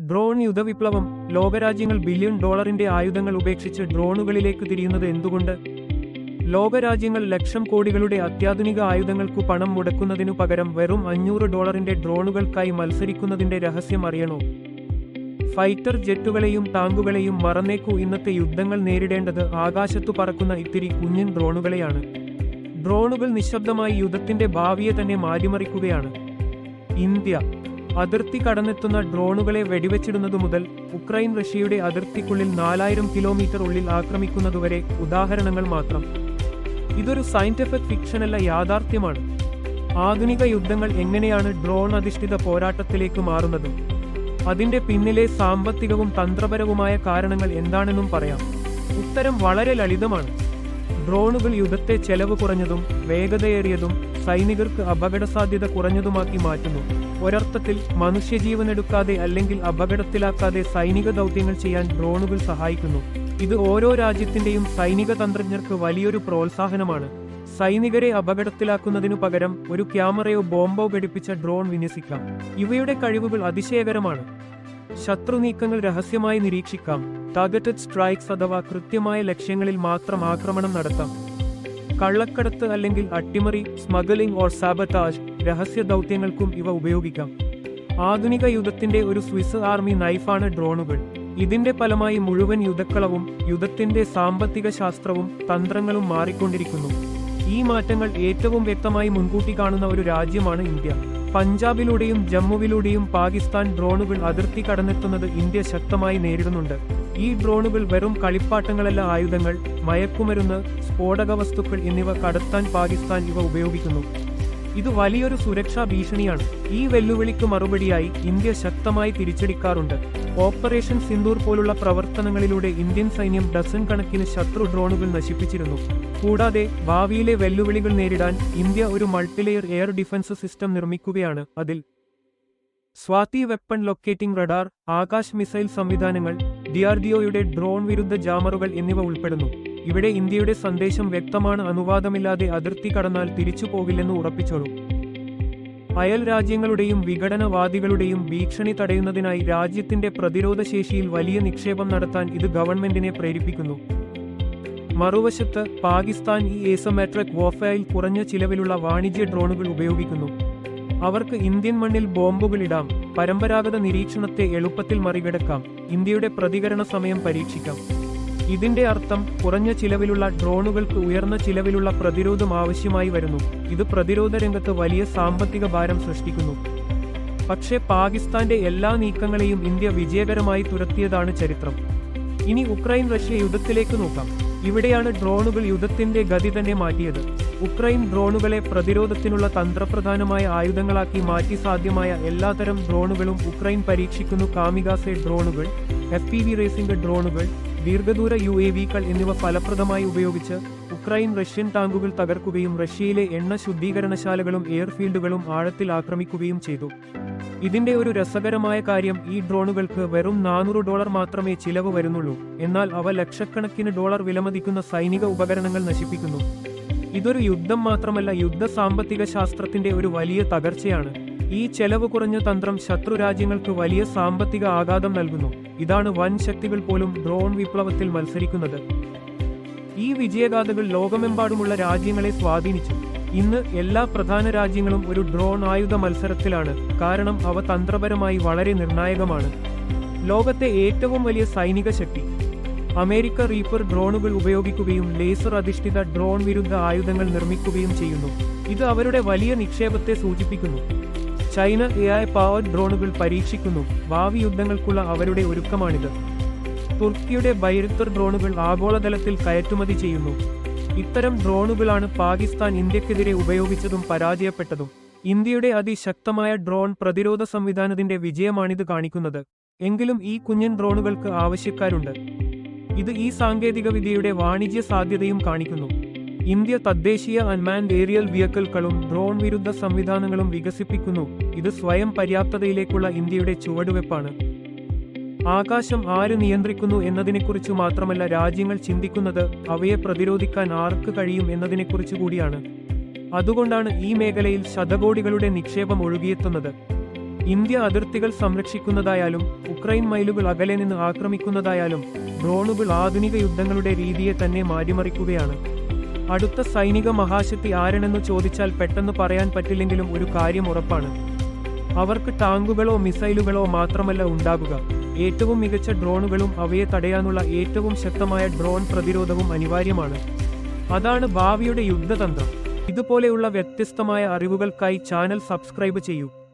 Drone യുദ്ധവിപ്ലവം ലോകരാജ്യങ്ങൾ billion ഡോളറിന്റെ ആയുധങ്ങൾ ഉപേക്ഷിച്ച് ഡ്രോണുകളിലേക്ക് തിരിയുന്നത് എന്തുകൊണ്ട്? ലോകരാജ്യങ്ങൾ ലക്ഷം കോടികളുടെ അത്യാധുനിക ആയുധങ്ങൾക്കു പണം മുടക്കുന്നതിനു പകരം വെറും അഞ്ഞൂറ് ഡോളറിന്റെ ഡ്രോണുകൾക്കായി മത്സരിക്കുന്നതിന്റെ രഹസ്യം അറിയണോ? ഫൈറ്റർ ജെറ്റുകളെയും ടാങ്കുകളെയും മറന്നേക്കൂ. ഇന്നത്തെ യുദ്ധങ്ങൾ നേരിടേണ്ടത് ആകാശത്തു പറക്കുന്ന ഇത്തിരി കുഞ്ഞൻ ഡ്രോണുകളെയാണ്. ഡ്രോണുകൾ നിശബ്ദമായി യുദ്ധത്തിന്റെ ഭാവിയെ തന്നെ മാറ്റിമറിക്കുകയാണ്. ഇന്ത്യ അതിർത്തി കടന്നെത്തുന്ന ഡ്രോണുകളെ വെടിവെച്ചിടുന്നതു മുതൽ ഉക്രൈൻ റഷ്യയുടെ അതിർത്തിക്കുള്ളിൽ നാലായിരം കിലോമീറ്റർ ഉള്ളിൽ ആക്രമിക്കുന്നതുവരെ ഉദാഹരണങ്ങൾ മാത്രം. ഇതൊരു സയന്റിഫിക് ഫിക്ഷനല്ല യാഥാർത്ഥ്യമാണ്. ആധുനിക യുദ്ധങ്ങൾ എങ്ങനെയാണ് ഡ്രോൺ അധിഷ്ഠിത പോരാട്ടത്തിലേക്ക് മാറുന്നതും അതിന്റെ പിന്നിലെ സാമ്പത്തികവും തന്ത്രപരവുമായ കാരണങ്ങൾ എന്താണെന്നും പറയാം. ഉത്തരം വളരെ ലളിതമാണ്. ഡ്രോണുകൾ യുദ്ധത്തെ ചെലവ് കുറഞ്ഞതും വേഗതയേറിയതും സൈനികർക്ക് അപകടസാധ്യത കുറഞ്ഞതുമാക്കി മാറ്റുന്നു. ഒരർത്ഥത്തിൽ മനുഷ്യജീവനെടുക്കാതെ അല്ലെങ്കിൽ അപകടത്തിലാക്കാതെ സൈനിക ദൗത്യങ്ങൾ ചെയ്യാൻ ഡ്രോണുകൾ സഹായിക്കുന്നു. ഇത് ഓരോ രാജ്യത്തിന്റെയും സൈനിക തന്ത്രജ്ഞർക്ക് വലിയൊരു പ്രോത്സാഹനമാണ്. സൈനികരെ അപകടത്തിലാക്കുന്നതിനു പകരം ഒരു ക്യാമറയോ ബോംബോ ഘടിപ്പിച്ച ഡ്രോൺ വിന്യസിക്കാം. ഇവയുടെ കഴിവുകൾ അതിശയകരമാണ്. ശത്രു നീക്കങ്ങൾ രഹസ്യമായി നിരീക്ഷിക്കാം. ടാർഗറ്റഡ് സ്ട്രൈക്സ് അഥവാ കൃത്യമായ ലക്ഷ്യങ്ങളിൽ മാത്രം ആക്രമണം നടത്താം. കള്ളക്കടത്ത് അല്ലെങ്കിൽ അട്ടിമറി സ്മഗ്ലിംഗ് ഓർ സാബത്താജ് രഹസ്യ ദൗത്യങ്ങൾക്കും ഇവ ഉപയോഗിക്കാം. ആധുനിക യുദ്ധത്തിന്റെ ഒരു സ്വിസ് ആർമി നൈഫാണ് ഡ്രോണുകൾ. ഇതിന്റെ ഫലമായി മുഴുവൻ യുദ്ധക്കളവും യുദ്ധത്തിന്റെ സാമ്പത്തിക ശാസ്ത്രവും തന്ത്രങ്ങളും മാറിക്കൊണ്ടിരിക്കുന്നു. ഈ മാറ്റങ്ങൾ ഏറ്റവും വ്യക്തമായി മുൻകൂട്ടി കാണുന്ന ഒരു രാജ്യമാണ് ഇന്ത്യ. പഞ്ചാബിലൂടെയും ജമ്മുവിലൂടെയും പാകിസ്ഥാൻ ഡ്രോണുകൾ അതിർത്തി കടന്നെത്തുന്നത് ഇന്ത്യ ശക്തമായി നേരിടുന്നുണ്ട്. ഈ ഡ്രോണുകൾ വെറും കളിപ്പാട്ടങ്ങളല്ല ആയുധങ്ങൾ മയക്കുമരുന്ന് സ്ഫോടക വസ്തുക്കൾ എന്നിവ കടത്താൻ പാകിസ്ഥാൻ ഇവ ഉപയോഗിക്കുന്നു. ഇത് വലിയൊരു സുരക്ഷാ ഭീഷണിയാണ്. ഈ വെല്ലുവിളിക്ക് മറുപടിയായി ഇന്ത്യ ശക്തമായി തിരിച്ചടിക്കാറുണ്ട്. ഓപ്പറേഷൻ സിന്ദൂർ പോലുള്ള പ്രവർത്തനങ്ങളിലൂടെ ഇന്ത്യൻ സൈന്യം ഡസൺ കണക്കിന് ശത്രു ഡ്രോണുകൾ നശിപ്പിച്ചിരുന്നു. കൂടാതെ ഭാവിയിലെ വെല്ലുവിളികൾ നേരിടാൻ ഇന്ത്യ ഒരു മൾട്ടിലെയർ എയർ ഡിഫൻസ് സിസ്റ്റം നിർമ്മിക്കുകയാണ് അതിൽ. Swathi weapon locating radar Akash missile സംവിധാനങ്ങൾ ഡിആർഡിഒയുടെ ഡ്രോൺ വിരുദ്ധ ജാമറുകൾ എന്നിവ ഉൾപ്പെടുന്നു. ഇവിടെ ഇന്ത്യയുടെ സന്ദേശം വ്യക്തമാണ്. അനുവാദമില്ലാതെ അതിർത്തി കടന്നാൽ തിരിച്ചു പോകില്ലെന്ന് ഉറപ്പിച്ചോളൂ. അയൽ രാജ്യങ്ങളുടെയും വിഘടനവാദികളുടെയും ഭീഷണി തടയുന്നതിനായി രാജ്യത്തിന്റെ പ്രതിരോധ ശേഷിയിൽ വലിയ നിക്ഷേപം നടത്താൻ ഇത് ഗവൺമെന്റിനെ പ്രേരിപ്പിക്കുന്നു. മറുവശത്ത് പാകിസ്ഥാൻ ഈ ഏസമാട്രിക് വോഫയിൽ കുറഞ്ഞ ചിലവിലുള്ള വാണിജ്യ ഡ്രോണുകൾ ഉപയോഗിക്കുന്നു. അവർക്ക് ഇന്ത്യൻ മണ്ണിൽ ബോംബുകളിടാം പരമ്പരാഗത നിരീക്ഷണത്തെ എളുപ്പത്തിൽ മറികടക്കാം. ഇന്ത്യയുടെ പ്രതികരണ സമയം പരീക്ഷിക്കാം. ഇതിന്റെ അർത്ഥം കുറഞ്ഞ ചിലവിലുള്ള ഡ്രോണുകൾക്ക് ഉയർന്ന ചിലവിലുള്ള പ്രതിരോധം ആവശ്യമായി വരുന്നു. ഇത് പ്രതിരോധ രംഗത്ത് വലിയ സാമ്പത്തിക ഭാരം സൃഷ്ടിക്കുന്നു. പക്ഷേ പാകിസ്ഥാന്റെ എല്ലാ നീക്കങ്ങളെയും ഇന്ത്യ വിജയകരമായി തുരത്തിയതാണ് ചരിത്രം. ഇനി ഉക്രൈൻ റഷ്യ യുദ്ധത്തിലേക്ക് നോക്കാം. ഇവിടെയാണ് ഡ്രോണുകൾ യുദ്ധത്തിന്റെ ഗതി തന്നെ മാറ്റിയത്. ഉക്രൈൻ ഡ്രോണുകളെ പ്രതിരോധത്തിനുള്ള തന്ത്രപ്രധാനമായ ആയുധങ്ങളാക്കി മാറ്റി സാധ്യമായ എല്ലാതരം ഡ്രോണുകളും ഉക്രൈൻ പരീക്ഷിക്കുന്നു. കാമികാസെ ഡ്രോണുകൾ എഫ് പി വി റേസിംഗ് ഡ്രോണുകൾ ദീർഘദൂര യു എ വികൾ എന്നിവ ഫലപ്രദമായി ഉപയോഗിച്ച് ഉക്രൈൻ റഷ്യൻ ടാങ്കുകൾ തകർക്കുകയും റഷ്യയിലെ എണ്ണ ശുദ്ധീകരണശാലകളും എയർഫീൽഡുകളും ആഴത്തിൽ ആക്രമിക്കുകയും ചെയ്തു. ഇതിന്റെ ഒരു രസകരമായ കാര്യം ഈ ഡ്രോണുകൾക്ക് വെറും നാനൂറ് ഡോളർ മാത്രമേ ചിലവ് വരുന്നുള്ളൂ. എന്നാൽ അവ ലക്ഷക്കണക്കിന് ഡോളർ വിലമതിക്കുന്ന സൈനിക ഉപകരണങ്ങൾ നശിപ്പിക്കുന്നു. ഇതൊരു യുദ്ധം മാത്രമല്ല യുദ്ധ സാമ്പത്തിക ശാസ്ത്രത്തിന്റെ ഒരു വലിയ തകർച്ചയാണ്. ഈ ചെലവ് കുറഞ്ഞ തന്ത്രം ശത്രു രാജ്യങ്ങൾക്ക് വലിയ സാമ്പത്തിക ആഘാതം നൽകുന്നു. ഇതാണ് വൻ ശക്തികൾ പോലും ഡ്രോൺ വിപ്ലവത്തിൽ മത്സരിക്കുന്നത്. ഈ വിജയഗാഥകൾ ലോകമെമ്പാടുമുള്ള രാജ്യങ്ങളെ സ്വാധീനിച്ചു. ഇന്ന് എല്ലാ പ്രധാന രാജ്യങ്ങളും ഒരു ഡ്രോൺ ആയുധ മത്സരത്തിലാണ്. കാരണം അവ തന്ത്രപരമായി വളരെ നിർണായകമാണ്. ലോകത്തെ ഏറ്റവും വലിയ സൈനിക ശക്തി. അമേരിക്ക റീപ്പർ ഡ്രോണുകൾ ഉപയോഗിക്കുകയും ലേസർ അധിഷ്ഠിത ഡ്രോൺ വിരുദ്ധ ആയുധങ്ങൾ നിർമ്മിക്കുകയും ചെയ്യുന്നു. ഇത് അവരുടെ വലിയ നിക്ഷേപത്തെ സൂചിപ്പിക്കുന്നു. ചൈന എ ഐ പവർ ഡ്രോണുകൾ പരീക്ഷിക്കുന്നു. ഭാവി യുദ്ധങ്ങൾക്കുള്ള അവരുടെ ഒരുക്കമാണിത്. തുർക്കിയുടെ ബൈരുത്തർ ഡ്രോണുകൾ ആഗോളതലത്തിൽ കയറ്റുമതി ചെയ്യുന്നു. ഇത്തരം ഡ്രോണുകളാണ് പാകിസ്ഥാൻ ഇന്ത്യക്കെതിരെ ഉപയോഗിച്ചതും പരാജയപ്പെട്ടതും. ഇന്ത്യയുടെ അതിശക്തമായ ഡ്രോൺ പ്രതിരോധ സംവിധാനത്തിന്റെ വിജയമാണിത് കാണിക്കുന്നത്. എങ്കിലും ഈ കുഞ്ഞൻ ഡ്രോണുകൾക്ക് ആവശ്യക്കാരുണ്ട്. ഇത് ഈ സാങ്കേതികവിദ്യയുടെ വാണിജ്യ സാധ്യതയും കാണിക്കുന്നു. ഇന്ത്യ തദ്ദേശീയ അൺമാൻഡ് ഏരിയൽ വെഹിക്കിൾകളും ഡ്രോൺ വിരുദ്ധ സംവിധാനങ്ങളും വികസിപ്പിക്കുന്നു. ഇത് സ്വയം പര്യാപ്തതയിലേക്കുള്ള ഇന്ത്യയുടെ ചുവടുവെപ്പാണ്. ആകാശം ആര് നിയന്ത്രിക്കുന്നു എന്നതിനെക്കുറിച്ച് മാത്രമല്ല രാജ്യങ്ങൾ ചിന്തിക്കുന്നത് അവയെ പ്രതിരോധിക്കാൻ ആർക്ക് കഴിയും എന്നതിനെക്കുറിച്ച് കൂടിയാണ്. അതുകൊണ്ടാണ് ഈ മേഖലയിൽ ശതകോടികളുടെ നിക്ഷേപം ഒഴുകിയെത്തുന്നത്. ഇന്ത്യ അതിർത്തികൾ സംരക്ഷിക്കുന്നതായാലും ഉക്രൈൻ മൈലുകൾ അകലെ നിന്ന് ആക്രമിക്കുന്നതായാലും ഡ്രോണുകൾ ആധുനിക യുദ്ധങ്ങളുടെ രീതിയെ തന്നെ മാറ്റിമറിക്കുകയാണ്. അടുത്ത സൈനിക മഹാശക്തി ആരെണെന്ന് ചോദിച്ചാൽ പെട്ടെന്ന് പറയാൻ പറ്റില്ലെങ്കിലും ഒരു കാര്യം ഉറപ്പാണ്. അവർക്ക് ടാങ്കുകളോ മിസൈലുകളോ മാത്രമല്ല ഉണ്ടാകുക ഏറ്റവും മികച്ച ഡ്രോണുകളും അവയെ തടയാനുള്ള ഏറ്റവും ശക്തമായ ഡ്രോൺ പ്രതിരോധവും അനിവാര്യമാണ്. അതാണ് ഭാവിയുടെ യുദ്ധതന്ത്രം. ഇതുപോലെയുള്ള വ്യത്യസ്തമായ അറിവുകൾക്കായി ചാനൽ സബ്സ്ക്രൈബ് ചെയ്യൂ.